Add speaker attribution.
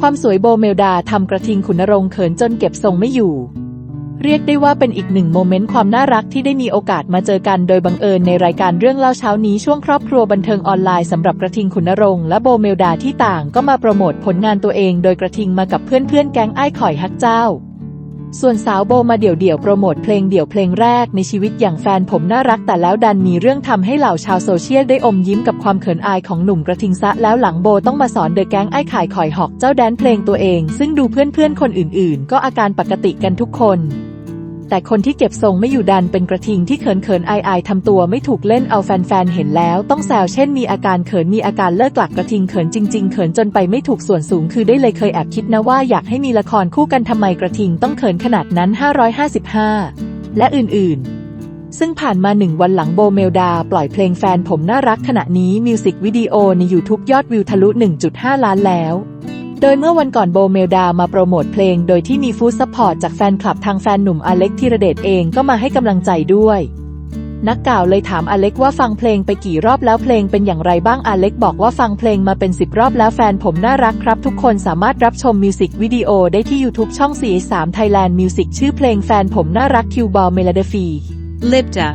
Speaker 1: ความสวยโบเมลดาทำกระทิงขุนนรงเขินจนเก็บทรงไม่อยู่ เรียกได้ว่าเป็นอีกหนึ่งโมเมนต์ความน่ารักที่ได้มีโอกาสมาเจอกันโดยบังเอิญในรายการเรื่องเล่าเช้านี้ช่วงครอบครัวบันเทิงออนไลน์สำหรับกระทิงขุนนรงและโบเมลดาที่ต่างก็มาโปรโมทผลงานตัวเอง โดยกระทิงมากับเพื่อนๆแก๊งไอ้ข่อยฮักเจ้า ส่วนสาวโบมาเดี่ยวเดี่ยวๆโปรโมทเพลงเดี่ยวเพลงแรกในชีวิตอย่างแฟนผมน่ารักแต่แล้วดันมีเรื่องทำให้เหล่าชาวโซเชียลได้อมยิ้มกับความเขินอายของหนุ่มกระทิงซะแล้วหลังโบต้องมาสอนเดอะแก๊งไอ้ขายข่อยหอกเจ้าแดนเพลงตัวเอง ซึ่งดูเพื่อนๆคนอื่นๆ ก็อาการปกติกันทุกคน แต่คนที่เก็บทรงไม่อยู่ดันเป็นกระทิงที่เขินเขินๆอายอายๆทำตัวไม่ถูกเล่นเอาแฟนๆเห็นแล้ว ต้องแซวเช่นมีอาการเขินมีอาการเลิกหลักกระทิงเขินจริง ๆ เขินจนไปไม่ถูกส่วนสูงคือได้เลยเคยแอบคิดนะว่าอยากให้มีละครคู่กันทำไมกระทิงต้องเขินขนาดนั้น 555 และอื่นๆซึ่งผ่านมาหนึ่งวันหลังโบเมลดา ปล่อยเพลงแฟนผมน่ารักขณะนี้มิวสิกวิดีโอใน YouTube ยอดวิวทะลุ 1.5 ล้านแล้ว โดยเมื่อวันก่อนโบเมลดามาโปรโมทเพลง โดยที่มีฟู้ดซัพพอร์ตจากแฟนคลับทางแฟนหนุ่มอเล็กธีรเดชเองก็มาให้กำลังใจด้วย นักข่าวเลยถามอเล็กว่าฟังเพลงไปกี่รอบแล้วเพลงเป็นอย่างไรบ้างอเล็กบอกว่าฟังเพลงมาเป็น 10 รอบแล้วแฟนผมน่ารักครับ ทุกคนสามารถรับชมมิวสิกวิดีโอได้ที่ YouTube ช่อง 4 3 Thailand Music ชื่อเพลงแฟนผมน่ารักคิวบอลเมลเดฟี
Speaker 2: Libda.